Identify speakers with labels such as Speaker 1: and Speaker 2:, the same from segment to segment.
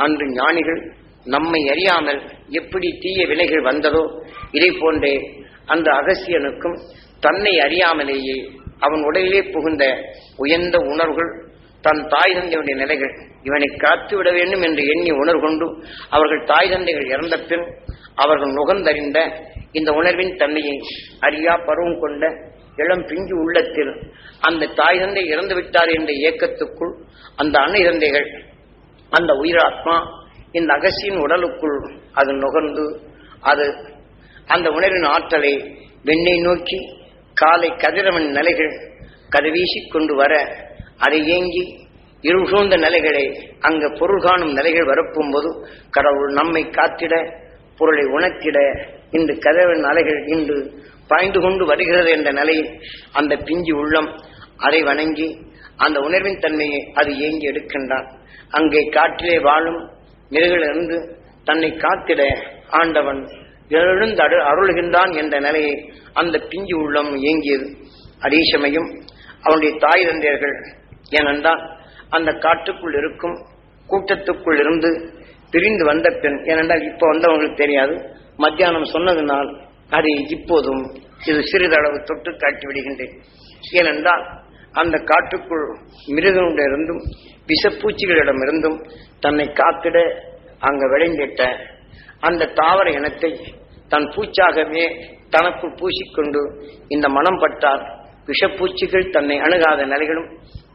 Speaker 1: அன்று ஞானிகள் நம்மை அறியாமல் எப்படி தீய வினைகள் வந்ததோ இதை போன்றே அந்த அகசியனுக்கும் தன்னை அறியாமலேயே அவன் உடலிலே புகுந்த உயர்ந்த உணர்வுகள் தன் தாய் தந்தையுடைய நிலைகள் இவனை காத்து விட வேண்டும் என்று எண்ணி உணர்கொண்டு அவர்கள் தாய் தந்தைகள் இறந்த பின் அவர்கள் நுகர்ந்தறிந்த இந்த உணர்வின் தன்மையை அறியா பருவம் கொண்ட இளம் பிஞ்சு உள்ளத்தில் அந்த தாய் தந்தை இறந்து விட்டார் என்ற இயக்கத்துக்குள் அந்த அன்னை தந்தைகள் அந்த உயிராத்மா இந்த அகசியின் உடலுக்குள் அது நுகர்ந்து அது அந்த உணர்வின் ஆற்றலை வெண்ணை நோக்கி காலை கதிரவன் நிலைகள் கதிர்வீசிக் கொண்டு வர அதை ஏங்கி இருசூழ்ந்த நிலைகளை அங்கு பொருள் காணும் நிலைகள் வரப்பும்போது கடவுள் நம்மை காத்திட பொருளை உணர்த்திட இன்று கதிரவன் அலைகள் இன்று பாய்ந்து கொண்டு வருகிறது என்ற நிலையில் அந்த பிஞ்சு உள்ளம் அதை வணங்கி அந்த உணர்வின் தன்மையை அது ஏங்கி எடுக்கின்றான். அங்கே காற்றிலே வாழும் மிருகிலிருந்து தன்னை காத்திட ஆண்டவன் எழுந்து அரு அருளுகின்றான் என்ற நிலையை அந்த பிஞ்சு உள்ளம் ஏங்கியது. அதேசமயம் அவனுடைய தாய் தந்தையர்கள் ஏனென்றால் அந்த காட்டுக்குள் இருக்கும் கூட்டத்துக்குள் இருந்து பிரிந்து வந்த பெண். ஏனென்றால் இப்போ வந்தவங்களுக்கு தெரியாது. மத்தியானம் சொன்னதுனால் அதை இப்போதும் இது சிறிதளவு தொட்டு காட்டி விடுகின்றேன் ஏனென்றால் அந்த காட்டுக்குள் மிருகங்களிடமிருந்தும் விஷப்பூச்சிகளிடமிருந்தும் தன்னை காத்திட அங்க விளைந்திட்ட அந்த தாவர இனத்தை தன் பூச்சாகவே தனக்குள் பூசிக்கொண்டு இந்த மனம் பட்டால் விஷப்பூச்சிகள் தன்னை அணுகாத நிலைகளும்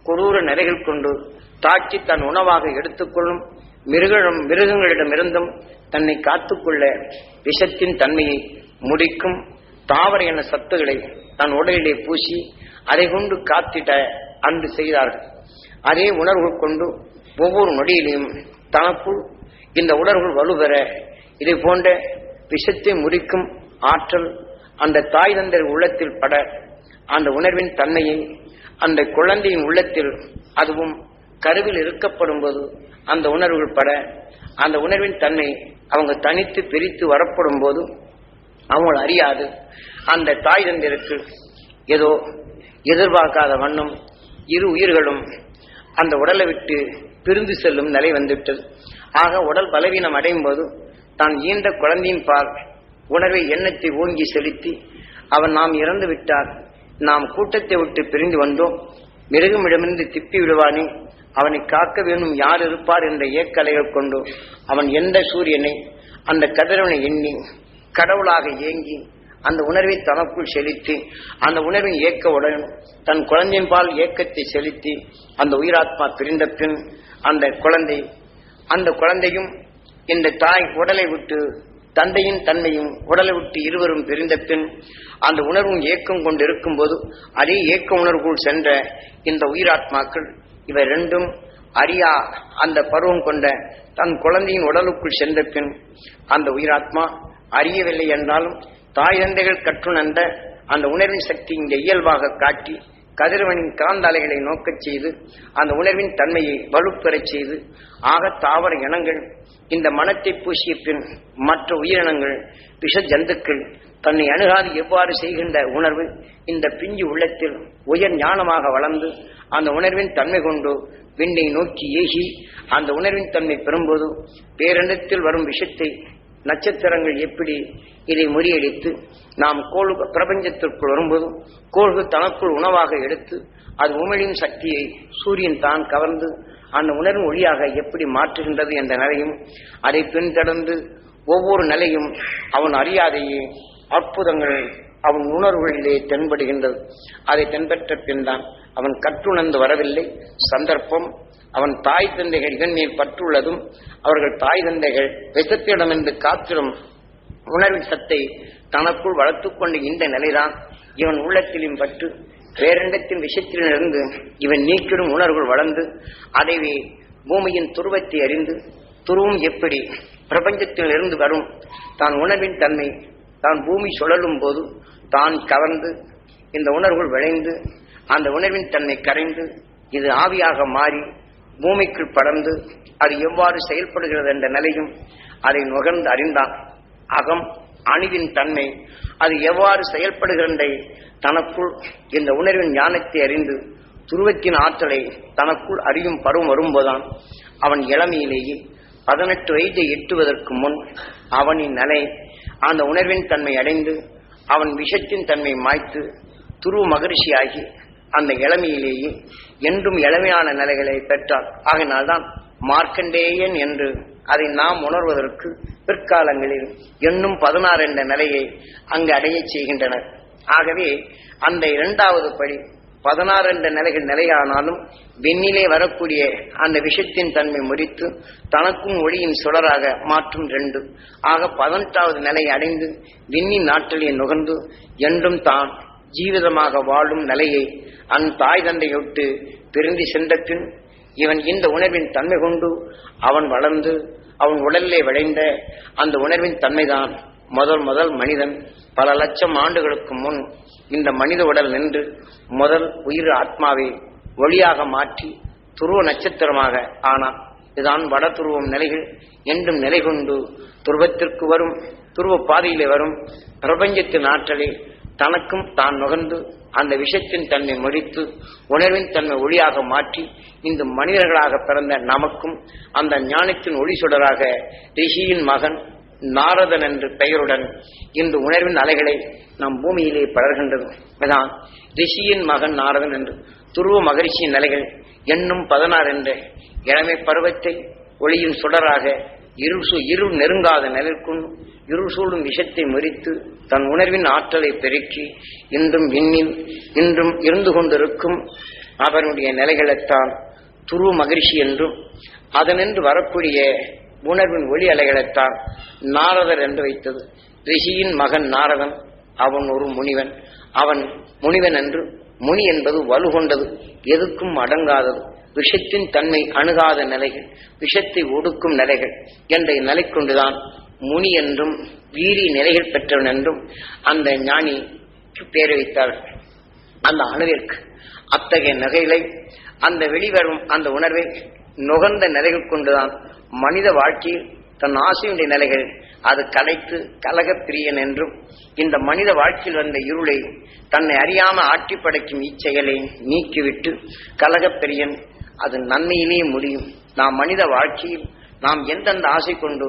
Speaker 1: கொடூர நிலைகள் கொண்டு தாக்கி தன் உணவாக எடுத்துக்கொள்ளும் மிருகம் மிருகங்களிடமிருந்தும் தன்னை காத்துக்கொள்ள விஷத்தின் தன்மையை முடிக்கும் தாவர என சத்துகளை தன் உடலிலே பூசி அதை கொண்டு காத்திட்ட அன்று செய்தார்கள். அதே உணர்வு கொண்டு ஒவ்வொரு நொடியிலையும் தனக்குள் இந்த உணர்வுகள் வலுபெற இதை போன்ற விஷத்தை முறிக்கும் ஆற்றல் அந்த தாய் தந்தர் உள்ளத்தில் பட அந்த உணர்வின் தன்மையை அந்த குழந்தையின் உள்ளத்தில் அதுவும் கருவில் இருக்கப்படும் போது அந்த உணர்வுகள் பட அந்த உணர்வின் தன்மை அவங்க தனித்து பிரித்து வரப்படும் போது அவங்களை அறியாது அந்த தாய் தந்தருக்கு ஏதோ எதிர்பார்க்காத வண்ணம் இரு உயிர்களும் அந்த உடலை விட்டு பிரிந்து செல்லும் நிலை வந்துவிட்டது. ஆக உடல் பலவீனம் அடையும் போது தான் ஈண்ட குழந்தையின் பால் உணர்வை எண்ணத்தை ஓங்கி செலுத்தி அவன் நாம் இறந்து விட்டார் நாம் கூட்டத்தை விட்டு பிரிந்து வந்தோம். மிருகமிடமிருந்து திப்பி விடுவானே அவனை காக்க வேண்டும் யார் இருப்பார் என்ற ஏக்கலைகள் கொண்டு அவன் எந்த சூரியனை அந்த கதிரவனை எண்ணி கடவுளாக ஏங்கி அந்த உணர்வை தனக்குள் செலுத்தி அந்த உணர்வின் உடனும் தன் குழந்தையின் பால் இயக்கத்தை செலுத்தி அந்த உயிராத்மா பிரிந்த பின் அந்த குழந்தை அந்த குழந்தையும் இந்த தாய் உடலை விட்டு தந்தையின் தன்மையும் உடலை விட்டு இருவரும் பிரிந்த பின் அந்த உணர்வும் ஏக்கம் கொண்டு இருக்கும்போது அதே ஏக்க உணர்வுக்குள் சென்ற இந்த உயிராத்மாக்கள் இவை ரெண்டும் அறியா அந்த பருவம் கொண்ட தன் குழந்தையின் உடலுக்குள் சென்ற பின் அந்த உயிராத்மா அறியவில்லை என்றாலும் தாய் தந்தைகள் கற்றுணர்ந்த அந்த உணர்வின் சக்தி இங்கே இயல்பாக காட்டி கதிரவனின் காந்தாலைகளை நோக்கச் செய்து அந்த உணர்வின் தன்மையை வலுப்பெறச் செய்து ஆக தாவர இனங்கள் இந்த மனத்தை பூசிய பின் மற்ற உயிரினங்கள் விஷ ஜந்துக்கள் தன்னை அணுகாது எவ்வாறு செய்கின்ற உணர்வு இந்த பிஞ்சு உள்ளத்தில் உயர் ஞானமாக வளர்ந்து அந்த உணர்வின் தன்மை கொண்டு விண்ணை நோக்கி ஏகி அந்த உணர்வின் தன்மை பெறும்போது பேரண்டத்தில் வரும் விஷத்தை நட்சத்திரங்கள் எப்படி இதை முறியடித்து நாம் கோள் பிரபஞ்சத்திற்குள் வரும்போது கோள்கள் தனக்குள் உணவாக எடுத்து அது உமிழின் சக்தியை சூரியன் தான் கவர்ந்து அந்த உணர்வு ஒளியாக எப்படி மாற்றுகின்றது என்ற நிலையும் அதை பின்தொடர்ந்து ஒவ்வொரு நிலையும் அவன் அறியாதையே அற்புதங்கள் அவன் உணர்வுகளிலே தென்படுகின்றது. அதை தென்பெற்ற பின்தான் அவன் கற்றுணர்ந்து வரவில்லை. சந்தர்ப்பம் அவன் தாய் தந்தைகள் இதன் மேல் பற்றுள்ளதும் அவர்கள் தாய் தந்தைகள் விஷத்திடமிருந்து காத்திடும் உணர்வின் சத்தை தனக்குள் வளர்த்துக்கொண்ட இந்த நிலைதான். இவன் உள்ளத்திலும் பற்று வேறெண்டத்தின் விஷயத்திலிருந்து இவன் நீக்கிடும் உணர்வுகள் வளர்ந்து அதைவே பூமியின் துருவத்தை அறிந்து துருவம் எப்படி பிரபஞ்சத்திலிருந்து வரும் தான் உணர்வின் தன்மை தான் பூமி சுழலும் போது தான் கவர்ந்து இந்த உணர்வுகள் விளைந்து அந்த உணர்வின் தன்னை கரைந்து இது ஆவியாக மாறி பூமிக்குள் படர்ந்து அது எவ்வாறு செயல்படுகிறது என்ற நிலையும் அதை நுகர்ந்து அறிந்தான் அகம் அணுவின் தன்மை அது எவ்வாறு செயல்படுகின்ற தனக்குள் இந்த உணர்வின் ஞானத்தை அறிந்து துருவத்தின் ஆற்றலை தனக்குள் அறியும் பருவம் வரும்போதான் அவன் இளமையிலேயே பதினெட்டு வயதை எட்டுவதற்கு முன் அவனின் நிலை அந்த உணர்வின் தன்மை அடைந்து அவன் விஷத்தின் தன்மை மாய்த்து துருவ மகரிஷியாகி அந்த இளமையிலேயே என்றும் இளமையான நிலைகளை பெற்றார் ஆகினால்தான் மார்க்கண்டேயன் என்று அதை நாம் உணர்வதற்கு பிற்காலங்களில் எண்ணும் பதினாறு என்ற நிலையை அங்கு அடையச் செய்கின்றனர். ஆகவே அந்த இரண்டாவது படி பதினாறு என்ற நிலைகள் நிலையானாலும் வெண்ணிலே வரக்கூடிய அந்த விஷத்தின் தன்மை முறித்து தனக்கும் ஒளியின் சுடராக மாற்றும் ரெண்டு. ஆக பதினெட்டாவது நிலை அடைந்து விண்ணின் நாட்டிலே நுகர்ந்து என்றும் தான் ஜீவிதமாக வாழும் நிலையை அந் தாய் தந்தையொட்டு பிரிந்து சென்ற பின் இவன் இந்த உணர்வின் தன்மை கொண்டு அவன் வளர்ந்து அவன் உடலிலே விளைந்த அந்த உணர்வின் தன்மைதான் முதல் முதல் மனிதன் பல லட்சம் ஆண்டுகளுக்கு முன் இந்த மனித உடல் நின்று முதல் உயிர் ஆத்மாவை ஒளியாக மாற்றி துருவ நட்சத்திரமாக ஆனார் இதுதான் வட துருவம் நிலைகள். என்றும் நிலை கொண்டு துருவத்திற்கு வரும் துருவ பாதையிலே வரும் பிரபஞ்சத்தின் ஆற்றலை தனக்கும் தான் நுகர்ந்து அந்த விஷத்தின் தன்மை முடித்து உணர்வின் தன்மை ஒளியாக மாற்றி இந்த மனிதர்களாக பிறந்த நமக்கும் அந்த ஞானத்தின் ஒளி சுடராக ரிஷியின் மகன் நாரதன் என்ற பெயருடன் இந்த உணர்வின் அலைகளை நம் பூமியிலே படர்கின்றது. அதான் ரிஷியின் மகன் நாரதன் என்று துருவ மகரிஷியின் அலைகள் எண்ணும் பதினாறு என்ற இளமை பருவத்தை ஒளியின் சுடராக இருள் சு இருள் நெருங்காத நிலைக்கும் இருள் சூழும் விஷத்தை முறித்து தன் உணர்வின் ஆற்றலை பெருக்கி இன்றும் விண்ணில் இன்றும் இருந்து கொண்டிருக்கும் அவனுடைய நிலைகளைத்தான் துருவ மகிழ்ச்சி என்றும் அதனின்று வரக்கூடிய உணர்வின் ஒளி அலைகளைத்தான் நாரதர் என்று வைத்தது. ரிஷியின் மகன் நாரதன் அவன் ஒரு முனிவன். அவன் முனிவன் என்று முனி என்பது வலு கொண்டது எதுக்கும் அடங்காதது. விஷத்தின் தன்மை அணுகாத நிலைகள் விஷத்தை ஒடுக்கும் நிலைகள் என்ற நிலை கொண்டுதான் முனி என்றும் வீரி நிலைகள் பெற்றவன் என்றும் அந்த ஞானிக்கு பேர் வைத்தார்கள் அந்த அணுவிற்கு அத்தகைய நகைகளை அந்த வெளிவரும் அந்த உணர்வை நுகர்ந்த நிலைகள் கொண்டுதான் மனித வாழ்க்கையில் தன் ஆசையுடைய நிலைகள் அது கலைத்து கலகப்பிரியன் என்றும் இந்த மனித வாழ்க்கையில் வந்த இருளை தன்னை அறியாம ஆட்டி படைக்கும் இச்செயலை நீக்கிவிட்டு கலகப்பிரியன் அது நன்மையிலே முடியும். நாம் மனித வாழ்க்கையில் நாம் எந்தெந்த ஆசை கொண்டு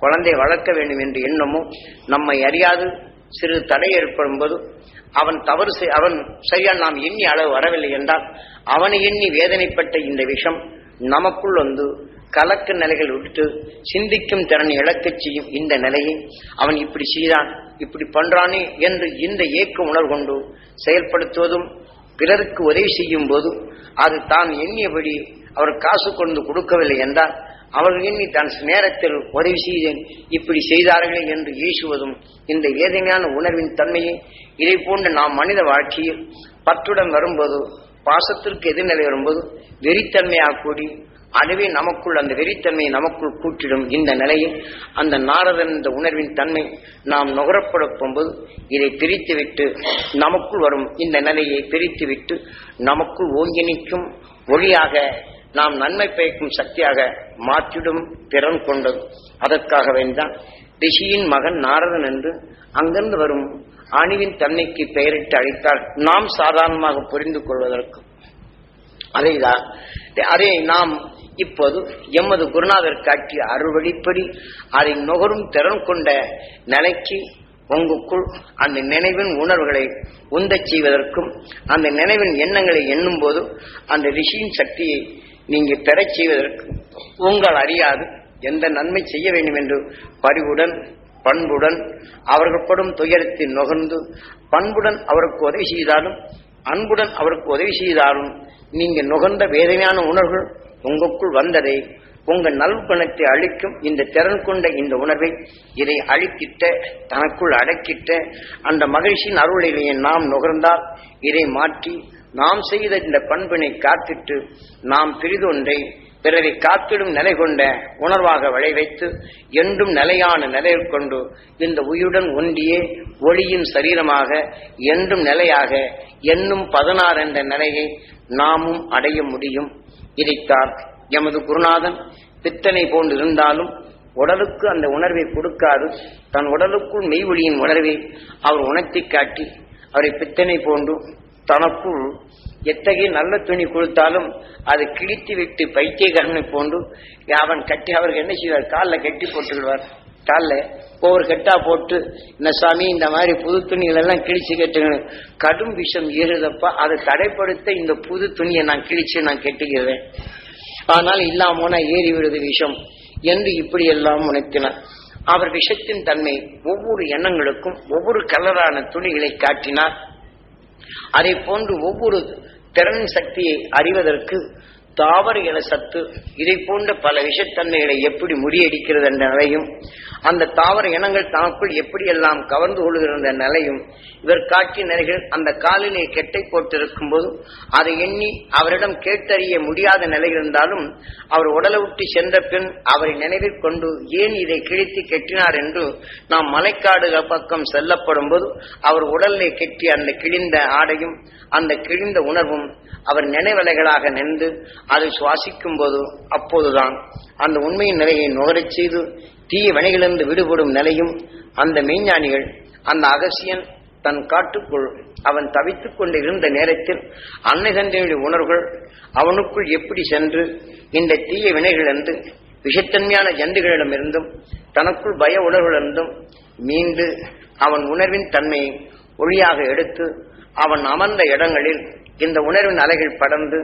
Speaker 1: குழந்தை வளர்க்க வேண்டும் என்று எண்ணமோ நம்மை அறியாது சிறு தடை ஏற்படும் போது அவன் தவறு செய்- அவன் சரியா நாம் எண்ணி அளவு வரவில்லை என்றால் அவனை எண்ணி வேதனைப்பட்ட இந்த விஷம் நமக்குள் வந்து கலக்க நிலைகள் விட்டு சிந்திக்கும் திறன் இழக்கச் செய்யும் இந்த நிலையை அவன் இப்படி செய்தான் இப்படி பண்றானே என்று இந்த ஏக்க உணர்வு கொண்டு செயல்படுத்துவதும் பிறருக்கு உதவி செய்யும் போதும் அது தான் எண்ணியபடி அவர் காசு கொண்டு கொடுக்கவில்லை என்றால் அவர்கள் எண்ணி தன் நேரத்தில் உதவி செய்தேன் இப்படி செய்தார்களே என்று ஏசுவதும் இந்த வேதனையான உணர்வின் தன்மையை இதை போன்று நாம் மனித வாழ்க்கையில் பற்றுடன் வரும்போது பாசத்திற்கு எதிர்நிலை வரும்போது வெறித்தன்மையாக கூடி அதுவே நமக்குள் அந்த வெறித்தன்மையை நமக்குள் கூற்றிடும் இந்த நிலையில் அந்த நாரதன் இந்த உணர்வின் தன்மை நாம் நுகரப்பட போகும்போது இதை பிரித்துவிட்டு நமக்குள் வரும் இந்த நிலையை பிரித்துவிட்டு நமக்குள் ஓங்கி நிற்கும் ஒளியாக நாம் நன்மை பயக்கும் சக்தியாக மாற்றிடும் திறன் கொண்டது. அதற்காக வேண்டாம் ரிஷியின் மகன் நாரதன் என்று அங்கிருந்து வரும் அணுவின் தன்மைக்கு பெயரிட்டு அழைத்தால் நாம் சாதாரணமாக புரிந்து கொள்வதற்கு அதைதான். அதை நாம் இப்போது எமது குருநாதர் காட்டிய அறுவழிப்படி அதை நுகரும் திறன் கொண்ட நிலைக்கு உங்களுக்குள் அந்த நினைவின் உணர்வுகளை உந்தச் செய்வதற்கும் அந்த நினைவின் எண்ணங்களை எண்ணும் போது அந்த ரிஷியின் சக்தியை நீங்க பெறச் செய்வதற்கும் உங்கள் அறியாது எந்த நன்மை செய்ய வேண்டும் என்று பரிவுடன் பண்புடன் அவர்கள் படும் துயரத்தை நுகர்ந்து பண்புடன் அவருக்கு உதவி செய்தாலும் அன்புடன் அவருக்கு உதவி செய்தாலும் நீங்க நுகர்ந்த வேதனையான உணர்வுகள் உங்களுக்குள் வந்ததை உங்க நல்குணத்தை அழிக்கும் இந்த திறன் கொண்ட இந்த உணர்வை இதை அழித்திட்ட தனக்குள் அடக்கிட்ட அந்த மகிழ்ச்சியின் அருளிலேயே நாம் நுகர்ந்தால் இதை மாற்றி நாம் செய்த இந்த பண்பினை காத்திட்டு நாம் பிரிதொன்றை பிறரை காத்திடும் நிலை கொண்ட உணர்வாக விளைவைத்து என்றும் நிலையான நிலையில் கொண்டு இந்த உயிருடன் ஒன்றியே ஒளியின் சரீரமாக என்றும் நிலையாக என்னும் பதினாறு என்ற நிலையை நாமும் அடைய முடியும். இதைத்தான் எமது குருநாதன் பித்தனை போன்றிருந்தாலும் உடலுக்கு அந்த உணர்வை கொடுக்காது. தன் உடலுக்குள் மெய்வொலியின் உணர்வை அவர் உணர்த்தி காட்டி அவரை பித்தனை போன்று தனக்குள் எத்தகைய நல்ல துணி கொடுத்தாலும் அது கிழித்து விட்டு பைத்தியக்காரனை போன்று அவன் கட்டி அவருக்கு என்ன செய்வார்? காலில் கட்டி போட்டுக்கிடுவார் காலில் ஒவ்வொரு கெட்டா போட்டு இந்த சாமி இந்த மாதிரி புது துணிகள் எல்லாம் கிழிச்சு கட்டுங்க கடும் விஷம் ஏறுதப்பா அதை தடைப்படுத்த இந்த புது துணியை நான் கிழிச்சு நான் கெட்டுக்கிறேன். ஆனால் இல்லாமனா ஏறி விடுது விஷம் என்று இப்படி எல்லாம் உணர்த்தினார். அவர் விஷத்தின் தன்மை ஒவ்வொரு எண்ணங்களுக்கும் ஒவ்வொரு கலரான துணிகளை காட்டினார். அதை போன்று ஒவ்வொரு திறன் சக்தியை அறிவதற்கு தாவர இல சத்து இதை போன்ற பல விஷத்தன்மைகளை எப்படி முறியடிக்கிறது என்ற நிலையும் அந்த தாவர இனங்கள் தனக்குள் எப்படியெல்லாம் கவர்ந்து கொள்கிற நிலையும் இவர் காட்டி நிலைகள் அந்த காலிலே கெட்டை போட்டிருக்கும் போது அதை எண்ணி அவரிடம் கேட்டறிய முடியாத நிலை இருந்தாலும் அவர் உடலை விட்டு சென்ற பின் அவரை நினைவில் கொண்டு ஏன் இதை கிழித்து கெட்டினார் என்று நாம் மலைக்காடு பக்கம் செல்லப்படும் போது அவர் உடலை கெட்டி அந்த கிழிந்த ஆடையும் அந்த கிழிந்த உணர்வும் அவர் நினைவலைகளாக நின்று அதை சுவாசிக்கும் போது அப்போதுதான் அந்த உண்மையின் நிலையை நுகரச் செய்து தீய வினைகளிலிருந்து விடுபடும் நிலையும் அந்த மெய்ஞானிகள் அந்த அகசியன் தன் காட்டுக்குள் அவன் தவித்துக் கொண்டு இருந்த நேரத்தில் அன்னைதந்தையுடைய உணர்வுகள் அவனுக்குள் எப்படி சென்று இந்த தீய வினைகளிலிருந்து விஷத்தன்மையான ஜந்துகளிடமிருந்தும் தனக்குள் பய உணர்வுகளிலிருந்தும் மீண்டு அவன் உணர்வின் தன்மையை ஒளியாக எடுத்து அவன் அமர்ந்த இடங்களில் இந்த உணர்வின் அலைகள் படர்ந்து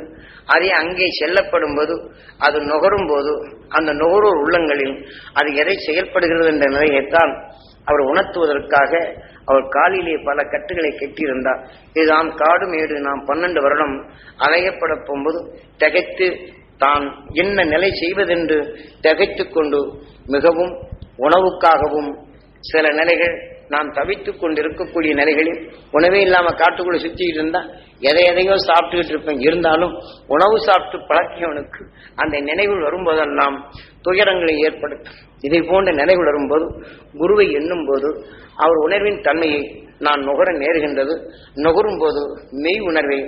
Speaker 1: அதே அங்கே செல்லப்படும் போது அது நுகரும் போது அந்த நுகர்வோர் உள்ளங்களில் அது எதை செயல்படுகிறது என்ற நிலையைத்தான் அவர் உணர்த்துவதற்காக அவர் காலிலே பல கட்டுகளை கட்டியிருந்தார். இதுதான் காடு மேடு நாம் பன்னெண்டு வருடம் அலையப்பட போகும்போது திகைத்து தான் என்ன நிலை செய்வதென்று திகைத்து கொண்டு மிகவும் உணவுக்காகவும் சில நிலைகள் நாம் தவித்துக் கொண்டிருக்கக்கூடிய நிலைகளில் உணவே இல்லாம காட்டுக்குள்ள சுத்திக்கிட்டு இருந்தா எதை எதையோ சாப்பிட்டுக்கிட்டு இருப்பேன். இருந்தாலும் உணவு சாப்பிட்டு பழக்கியவனுக்கு அந்த நினைவுகள் வரும்போதெல்லாம் துயரங்களை ஏற்படுத்தும். இதை போன்ற நினைவுகள் வரும்போது குருவை எண்ணும் போது அவர் உணர்வின் தன்மையை நான் நுகர நேருகின்றது. நுகரும் போது மெய் உணர்வை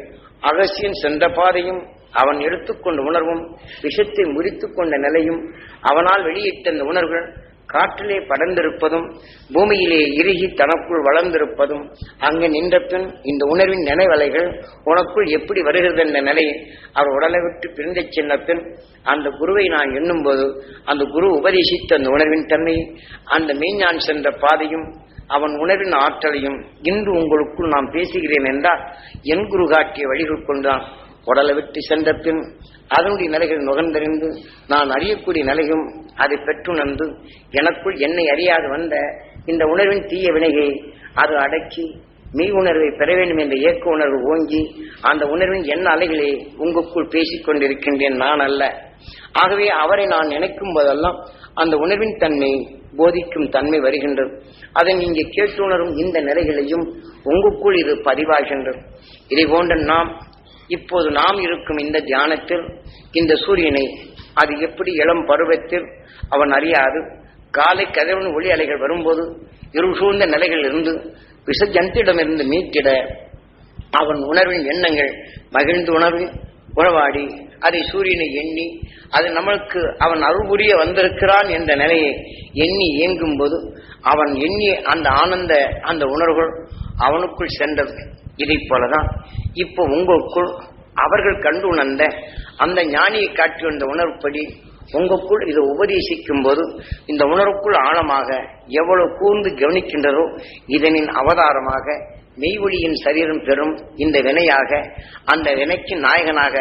Speaker 1: அகசியின் சென்ற பாதையும் அவன் எடுத்துக்கொண்ட உணர்வும் விஷத்தை முறித்துக் கொண்ட நிலையும் அவனால் வெளியிட்ட அந்த உணர்வுகள் காற்றிலே படர்ந்திருப்பதும் பூமியிலே இறுகி தனக்குள் வளர்ந்திருப்பதும் அங்கு நின்ற பின் இந்த உணர்வின் நினைவலைகள் உனக்குள் எப்படி வருகிறது என்ற நிலையை அவர் உடலை விட்டு பிரிந்த சென்ற பின் அந்த குருவை நான் எண்ணும்போது அந்த குரு உபதேசித்த அந்த உணர்வின் தன்மையை அந்த மெய்ஞான் சென்ற பாதையும் அவன் உணர்வின் ஆற்றலையும் இன்று உங்களுக்குள் நான் பேசுகிறேன் என்றால் என் குரு காட்டிய வழிகள் கொண்டான் உடலை விட்டு சென்ற பின் அதனுடைய நிலைகள் நுகர்ந்தறிந்து நான் அறியக்கூடிய நிலையும் அதை பெற்றுணர்ந்து எனக்குள் என்னை அறியாது வந்த இந்த உணர்வின் தீய வினையை அது அடக்கி மெய் உணர்வை பெற வேண்டும் என்ற இயக்க உணர்வு ஓங்கி அந்த உணர்வின் என்ன அலைகளே உங்களுக்குள் பேசிக் கொண்டிருக்கின்றேன் நான் அல்ல. ஆகவே அவரை நான் நினைக்கும் போதெல்லாம் அந்த உணர்வின் தன்மை போதிக்கும் தன்மை வருகின்றது. அதை நீங்க கேட்டுணரும் இந்த நிலைகளையும் உங்களுக்குள் இது பதிவாகின்றது. இதை போன்ற நாம் இப்போது நாம் இருக்கும் இந்த தியானத்தில் இந்த சூரியனை அது எப்படி இளம் பருவத்தில் அவன் அறியாது. காலை கதவன் ஒளி அலைகள் வரும்போது இருள் சூழ்ந்த நிலைகள் இருந்து விசஜனத்திடமிருந்து மீட்கிட மீட்டிட அவன் உணர்வின் எண்ணங்கள் மகிழ்ந்து உணர்வு உறவாடி அதை சூரியனை எண்ணி அது நம்மளுக்கு அவன் அருள்புரிய வந்திருக்கிறான் என்ற நிலையை எண்ணி இயங்கும் போது அவன் எண்ணி அந்த ஆனந்த அந்த உணர்வுகள் அவனுக்குள் சென்றது. இதை போலதான் இப்போ உங்களுக்குள் அவர்கள் கண்டு உணர்ந்த அந்த ஞானியை காட்டி வந்த உணர்வுப்படி உங்களுக்குள் இதை உபதேசிக்கும் போது இந்த உணர்வுக்குள் ஆழமாக எவ்வளவு கூர்ந்து கவனிக்கின்றதோ இதனின் அவதாரமாக மெய்வொழியின் சரீரம் பெறும் இந்த வினையாக அந்த வினைக்கு நாயகனாக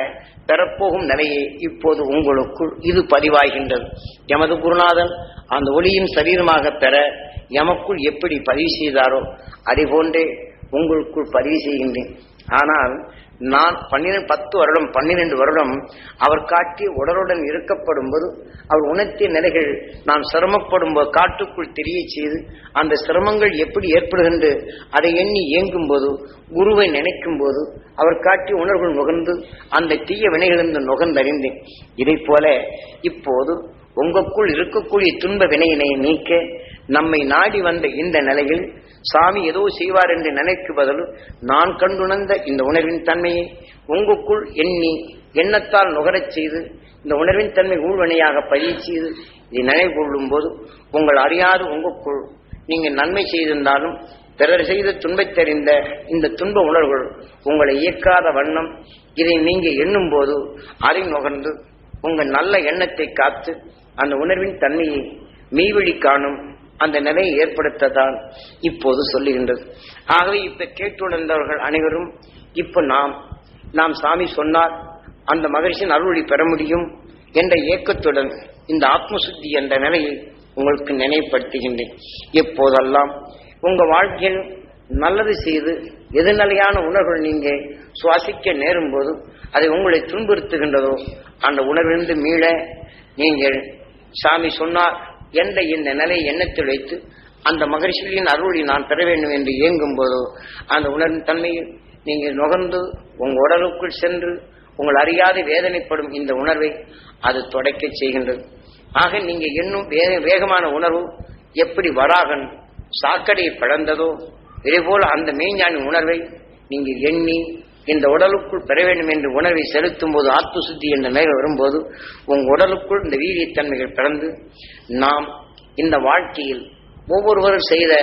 Speaker 1: பெறப்போகும் நிலையை இப்போது உங்களுக்குள் இது பதிவாகின்றது. எமது குருநாதன் அந்த ஒளியின் சரீரமாக பெற எமக்குள் எப்படி பதிவு செய்தாரோ அதே போன்றே உங்களுக்குள் பதிவு செய்கின்றேன். ஆனால் நான் பன்னிரண்டு பத்து வருடம் பன்னிரண்டு வருடம் அவர் காட்டி உடலுடன் இருக்கப்படும் போது அவர் உணர்த்திய நிலைகள் நாம் சிரமப்படும் போது காட்டுக்குள் தெரிய செய்து அந்த சிரமங்கள் எப்படி ஏற்படுகின்ற அதை எண்ணி இயங்கும் போது குருவை நினைக்கும் போது அவர் காட்டி உணர்வுகள் நுகர்ந்து அந்த தீய வினைகளிருந்து நுகர்ந்தறிந்தேன் இதை போல இப்போது உங்களுக்குள் இருக்கக்கூடிய துன்ப வினையினை நீக்க நம்மை நாடி வந்த இந்த நிலையில் சாமி ஏதோ செய்வார் என்று நினைக்கு பதில் நான் கண்டுணர்ந்த இந்த உணர்வின் தன்மையை உங்களுக்குள் எண்ணி எண்ணத்தால் நுகரச் செய்து இந்த உணர்வின் தன்மை ஊழ்வனையாக பதிவு செய்து இதை நினைவு கொள்ளும் போது உங்கள் அறியாது உங்களுக்குள் நீங்கள் நன்மை செய்திருந்தாலும் பிறர் செய்த துன்பத் தெரிந்த இந்த துன்ப உணர்வுகள் உங்களை இயக்காத வண்ணம் இதை நீங்க எண்ணும் போது அதை நுகர்ந்து உங்கள் நல்ல எண்ணத்தை காத்து அந்த உணர்வின் தன்மையை மெய்வழி காணும் அந்த நிலையை ஏற்படுத்ததான் இப்போது சொல்லுகின்றது. ஆகவே இப்ப கேட்டுணர்ந்தவர்கள் அனைவரும் இப்ப நாம் நாம் சாமி சொன்னார் அந்த மகிழ்ச்சியின் அருளி பெற முடியும் என்ற ஏக்கத்துடன் இந்த ஆத்மசுத்தி என்ற நிலையை உங்களுக்கு நினைவுபடுத்துகின்றேன் எப்போதெல்லாம் உங்க வாழ்க்கையில் நல்லது செய்து எதிர்நிலையான உணர்வுகள் நீங்க சுவாசிக்க நேரும் போது அதை உங்களை துன்புறுத்துகின்றதோ அந்த உணர்விலிருந்து மீள நீங்கள் சாமி சொன்னார் என்ற இந்த நிலையை எண்ணத்தில் வைத்து அந்த மகரிஷியின் அருளை நான் பெற வேண்டும் என்று இயங்கும் போதோ அந்த உணர்வின் தன்மையில் நீங்கள் நுகர்ந்து உங்கள் உடலுக்குள் சென்று உங்கள் அறியாது வேதனைப்படும் இந்த உணர்வை அது தொடக்க செய்கின்றது. ஆக நீங்க இன்னும் வேகமான உணர்வு எப்படி வராகன் சாக்கடையை பிளந்ததோ இதேபோல் அந்த மெய்ஞானி உணர்வை நீங்கள் எண்ணி இந்த உடலுக்குள் பெற வேண்டும் என்று உணர்வை செலுத்தும் போது ஆத்ம சுத்தி என்ற நிலை வரும்போது உங்கள் உடலுக்குள் இந்த வீரியத்தன்மைகள் பிறந்து நாம் இந்த வாழ்க்கையில் ஒவ்வொருவரும் செய்த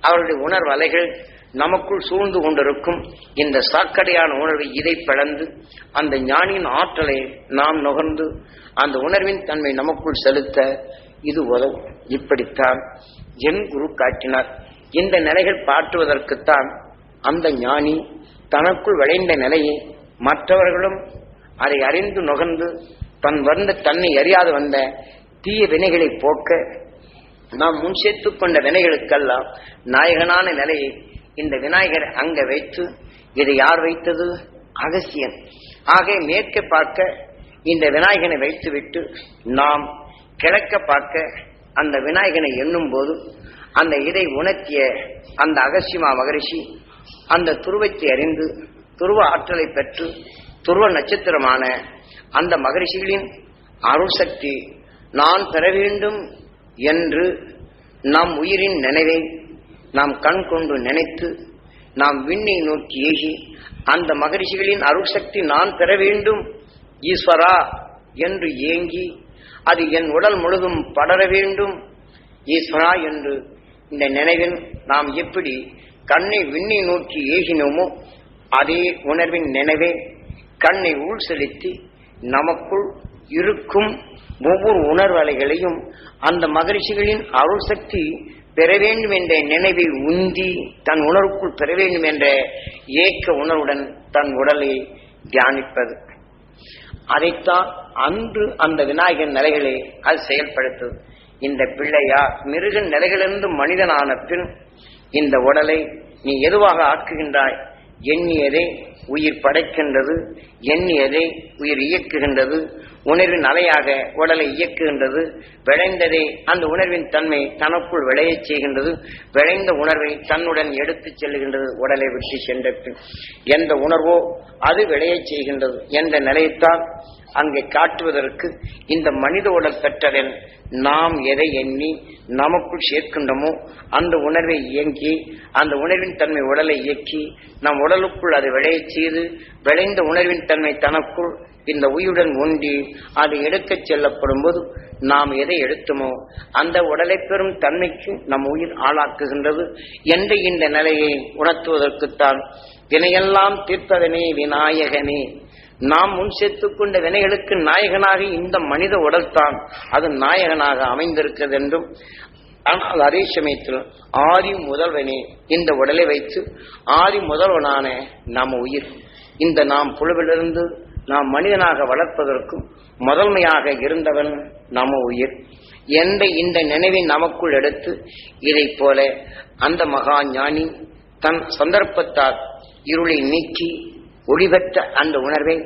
Speaker 1: அவருடைய உணர்வு அலைகள் நமக்குள் சூழ்ந்து கொண்டிருக்கும் இந்த சாக்கடையான உணர்வை இதை பிளந்து அந்த ஞானியின் ஆற்றலை நாம் நுகர்ந்து அந்த உணர்வின் தன்மை நமக்குள் செலுத்த இது உதவும். இப்படித்தான் என் குரு காட்டினார். இந்த நிலைகள் பாற்றுவதற்குத்தான் அந்த ஞானி தனக்குள் விளைந்த நிலையை மற்றவர்களும் அதை அறிந்து நுகர்ந்து தன் வந்த தன்னை அறியாது வந்த தீய வினைகளை போக்க நாம் முன் சேர்த்துக் கொண்ட வினைகளுக்கெல்லாம் நாயகனான நிலையை இந்த விநாயகர் அங்க வைத்து இதை யார் வைத்தது? அகசியன். ஆக மேற்க பார்க்க இந்த விநாயகனை வைத்துவிட்டு நாம் கிழக்க பார்க்க அந்த விநாயகனை எண்ணும் போது அந்த இதை உணர்த்திய அந்த அகசியமா மகரிஷி அந்த துருவத்தை அறிந்து துருவ ஆற்றலை பெற்று துருவ நட்சத்திரமான அந்த மகரிஷிகளின் அருள் சக்தி நான் பெற வேண்டும் என்று நம் உயிரின் நினைவை நாம் கண் கொண்டு நினைத்து நாம் விண்ணை நோக்கி ஏகி அந்த மகரிஷிகளின் அருள் சக்தி நான் பெற வேண்டும் ஈஸ்வரா என்று ஏங்கி அது என் உடல் முழுதும் படர வேண்டும் ஈஸ்வரா என்று இந்த நினைவில் நாம் எப்படி கண்ணை விண்ணை நோக்கி ஏகினோமோ அதே உணர்வின் நினைவே கண்ணை உள் செலுத்தி நமக்குள் இருக்கும் ஒவ்வொரு உணர்வலைகளையும் அந்த மகரிஷிகளின் அருள் சக்தி பெற வேண்டும் என்ற நினைவை உந்தி தன் உணர்வுக்குள் பெற வேண்டும் என்ற ஏக்க உணர்வுடன் தன் உடலை தியானிப்பது. அதைத்தான் அன்று அந்த விநாயகன் நிலைகளை அது செயல்படுத்துது இந்த பிள்ளையார் மிருகன் நிலைகளிலிருந்து மனிதனான பின் இந்த உடலை நீ எதுவாக ஆக்குகின்றாய்? எண்ணியதை உயிர் படைக்கின்றது எண்ணியதை உயிர் இயக்குகின்றது. உணர்வின் அலையாக உடலை இயக்குகின்றது. விளைந்ததே அந்த உணர்வின் தன்மை தனக்குள் விளையச் செய்கின்றது. விளைந்த உணர்வை தன்னுடன் எடுத்துச் செல்லுகின்றது உடலை விட்டு சென்ற பின் எந்த உணர்வோ அது விளையச் செய்கின்றது என்ற நிலையத்தால் அங்கே காட்டுவதற்கு இந்த மனித உடல் பெற்றவன் நாம் எதை எண்ணி நமக்குள் சேர்க்கின்றோமோ அந்த உணர்வை இயங்கி அந்த உணர்வின் தன்மை உடலை இயக்கி நம் உடலுக்குள் அது விளையச் செய்து விளைந்த உணர்வின் தன்மை தனக்குள் இந்த உயிருடன் ஒன்றி அது எடுக்கச் செல்லப்படும் போது நாம் எதை எடுத்தோமோ அந்த உடலை பெறும் தன்மைக்கு நம் உயிர் ஆளாக்குகின்றது என்ற இந்த நிலையை உணர்த்துவதற்குத்தான் வினையெல்லாம் தீர்ப்பதனே விநாயகனே. நாம் முன் சேர்த்து கொண்ட வினைகளுக்கு நாயகனாக இந்த மனித உடல்தான் அது நாயகனாக அமைந்திருக்கிறது என்றும் ஆனால் அதே சமயத்தில் ஆதி முதல்வனே இந்த உடலை வைத்து ஆதி முதல்வனான நம் உயிர். இந்த நாம் புழுவிலிருந்து நாம் மனிதனாக வளர்ப்பதற்கும் முதன்மையாக இருந்தவன் நம உயிர். எந்த இந்த நினைவை நமக்குள் எடுத்து இதை போல அந்த மகா ஞானி தன் சந்தர்ப்பத்தால் இருளை நீக்கி ஒளிபெற்ற அந்த உணர்வை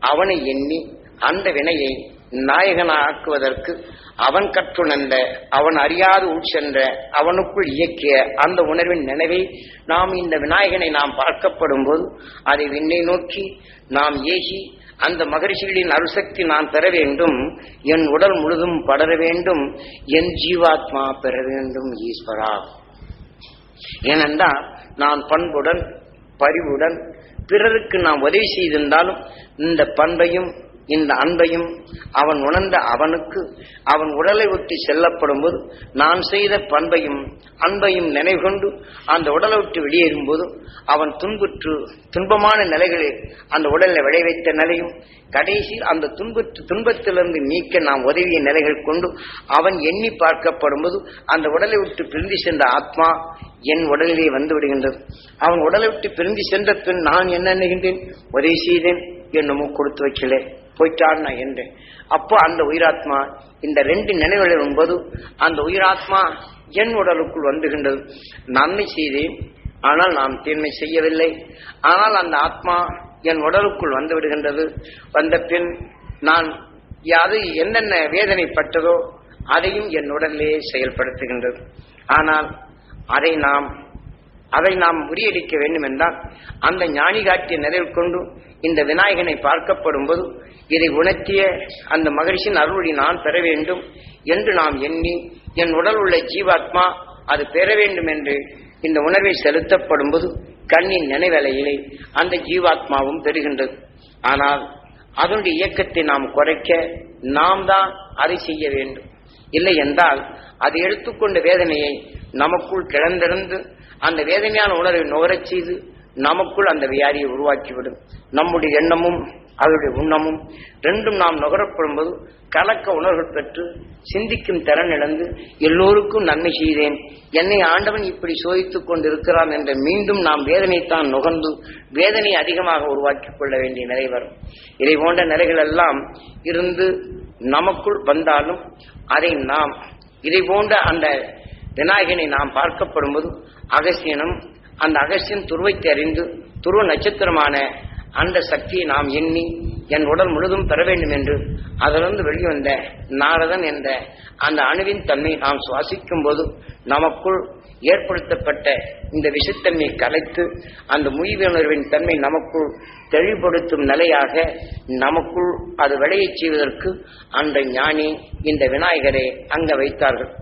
Speaker 1: அவனை எண்ணி அந்த வினையை நாயகனாக்குவதற்கு அவன் கற்றுணர்ந்த அவன் அறியாது உட்சென்ற அவனுக்குள் இயக்கிய அந்த உணர்வின் நினைவை நாம் இந்த விநாயகனை நாம் பார்க்கப்படும் போது அதை விண்ணை நோக்கி நாம் ஏகி அந்த மகரிஷிகளின் அருசக்தி நான் பெற வேண்டும். என் உடல் முழுதும் படர வேண்டும். என் ஜீவாத்மா பெற வேண்டும் ஈஸ்வரா. ஏனென்றால் நான் பண்புடன் பரிவுடன் பிறருக்கு நாம் உதவி செய்திருந்தாலும் இந்த பண்பையும் இந்த அன்பையும் அவன் உணர்ந்த அவனுக்கு அவன் உடலை விட்டு செல்லப்படும் போது நான் செய்த பண்பையும் அன்பையும் நினைவுகொண்டு அந்த உடலை விட்டு வெளியேறும் போது அவன் துன்புற்று துன்பமான நிலைகளில் அந்த உடலை விளைவித்த நிலையும் கடைசியில் அந்த துன்புற்று துன்பத்திலிருந்து நீக்க நாம் உதவிய நிலைகள் கொண்டு அவன் எண்ணி பார்க்கப்படும் போது அந்த உடலை விட்டு பிரிந்து சென்ற ஆத்மா என் உடலிலே வந்து விடுகின்றது. அவன் உடலை விட்டு பிரிந்து சென்ற பின் நான் என்ன நினைகின்றேன்? உதவி செய்தேன். என்னமோ கொடுத்து வைக்கல. போயிட்டான் நான் என்றேன். அப்போ அந்த உயிராத்மா இந்த ரெண்டு நினைவுகள் வரும்போது அந்த உயிராத்மா என் உடலுக்குள் வந்துகின்றது. நன்மை செய்தேன். ஆனால் நாம் தீன்மை செய்யவில்லை. ஆனால் அந்த ஆத்மா என் உடலுக்குள் வந்து விடுகின்றது. வந்த பின் நான் அது என்னென்ன வேதனைப்பட்டதோ அதையும் என் உடலிலே செயல்படுத்துகின்றது. ஆனால் அதை நாம் அதை நாம் முறியடிக்க வேண்டும் என்றால் அந்த ஞானி காட்டிய நிறைவு கொண்டு இந்த விநாயகனை பார்க்கப்படும் போது இதை உணர்த்திய அந்த மகிழ்ச்சியின் அருளை நான் பெற வேண்டும் என்று நாம் எண்ணி என் உடல் உள்ள ஜீவாத்மா அது பெற வேண்டும் என்று இந்த உணர்வை செலுத்தப்படும் போது கண்ணின் நினைவலையிலே அந்த ஜீவாத்மாவும் பெறுகின்றது. ஆனால் அதனுடைய இயக்கத்தை நாம் குறைக்க நாம் தான் அதை செய்ய வேண்டும். இல்லை என்றால் அது எடுத்துக்கொண்ட வேதனையை நமக்குள் கிளந்திருந்து அந்த வேதனையான உணர்வை நுகரச் செய்து நமக்குள் அந்த வியாதியை உருவாக்கிவிடும். நம்முடைய எண்ணமும் அதனுடைய உண்ணமும் ரெண்டும் நாம் நுகரப்படும் போது கலக்க உணர்வுகள் பெற்று சிந்திக்கும் திறன் இழந்து எல்லோருக்கும் நன்மை செய்தேன். என்னை ஆண்டவன் இப்படி சோதித்துக் கொண்டிருக்கிறான் என்ற மீண்டும் நாம் வேதனைத்தான் நுகர்ந்து வேதனை அதிகமாக உருவாக்கிக் கொள்ள வேண்டிய நிலை வரும். இதை போன்ற நிலைகள் எல்லாம் இருந்து நமக்குள் வந்தாலும் அதை நாம் இதை போன்ற அந்த விநாயகனை நாம் பார்க்கப்படும் போது அகசியனும் அந்த அகசியன் துருவைத்தை அறிந்து துருவ நட்சத்திரமான அந்த சக்தியை நாம் எண்ணி என் உடல் முழுதும் பெற வேண்டும் என்று அதிலிருந்து வெளிவந்த நாரதன் என்ற அந்த அணுவின் தன்மை நாம் சுவாசிக்கும் போது நமக்குள் ஏற்படுத்தப்பட்ட இந்த விஷத்தன்மையை கலைத்து அந்த முய்வுணர்வின் தன்மை நமக்குள் தெளிவுபடுத்தும் நிலையாக நமக்குள் அது விளையச் செய்வதற்கு அந்த ஞானி இந்த விநாயகரை அங்க வைத்தார்கள்.